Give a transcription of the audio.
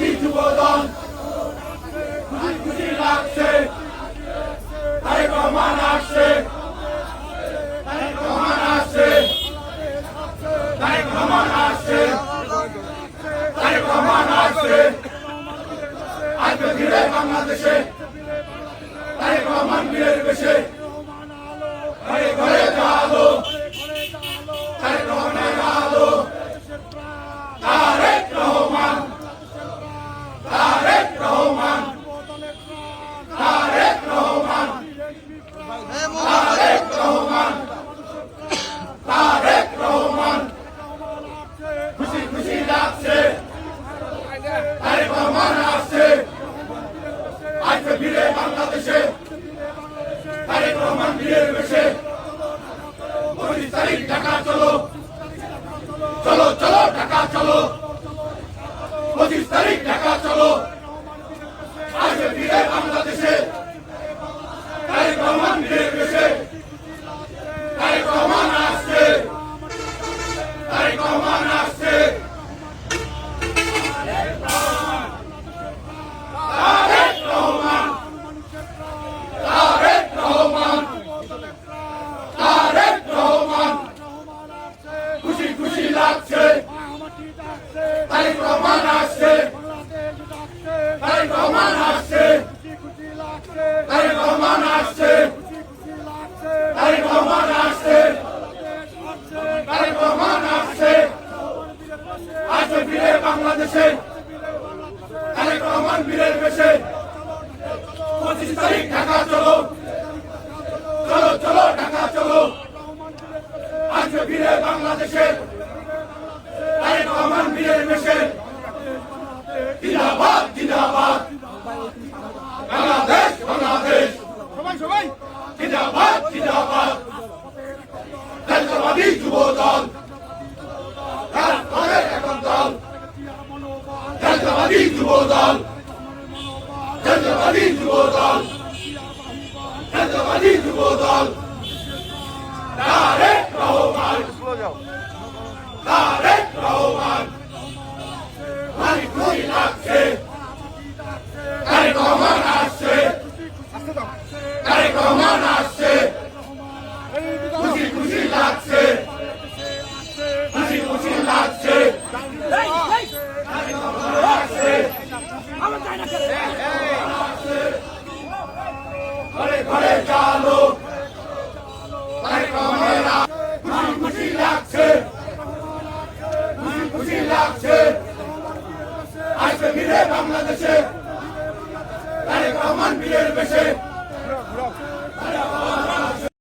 জাতীয়তাবাদী যুব দল খুশি খুশি লাগছে। তারেক রহমান আসছে। তারেক রহমান আসছে। তারেক রহমান আসছে। তারেক রহমান আসছে। আসবে ফিরে বাংলাদেশে। তারেক রহমান বীরের বেশে ঘরে ঘরে আলো তারেক রহমানের আলো তারেক রহমান তারেক রহমান তারেক রহমান তারেক রহমান তারেক রহমান খুশি খুশি লাগছে তারেক রহমান আসছে আসবে ফিরে বাংলাদেশে তারেক রহমান বীরের বেশে তারিখ ঢাকা চলো চলো চলো ঢাকা চলো। পঁচিশ তারিখ ঢাকা চলো আসবে ফিরে বাংলাদেশে তারেক রহমান বীরের বেশে তারেক রহমান আসছে তারেক রহমান আসছে তারেক রহমান তারেক রহমান তারেক রহমান খুশি লাগছে তারেক রহমান আসছে। তারেক রহমান আসছে। তারেক রহমান আসছে। তারেক রহমান আসছে। তারেক রহমান আসছে। আসবে ফিরে বাংলাদেশে তারেক রহমান বীরের বেশে পঁচিশ তারিখ ঢাকা চলো চলো চলো ঢাকা চলো আসবে ফিরে বাংলাদেশে তারেক রহমান বীরের বেশে জিন্দাবাদ জিন্দাবাদ বাংলাদেশ বাংলাদেশ সবাই সবাই জিন্দাবাদ জিন্দাবাদ জাতীয়তাবাদী যুব দল রাজপথের এখন দল জাতীয়তাবাদী যুব দল জাতীয়তাবাদী যুব দল জাতীয়তাবাদী যুব দল তারেক রহমান। তারেক রহমান। ভারী খুশি লাগছে। তারেক রহমান আসছে। তারেক রহমান আসছে। খুশি খুশি লাগছে। খুশি খুশি লাগছে। ঘরে ঘরে লাগছে লাগছে আসবে ফিরে বাংলাদেশে তারে কমান বীরের বেশে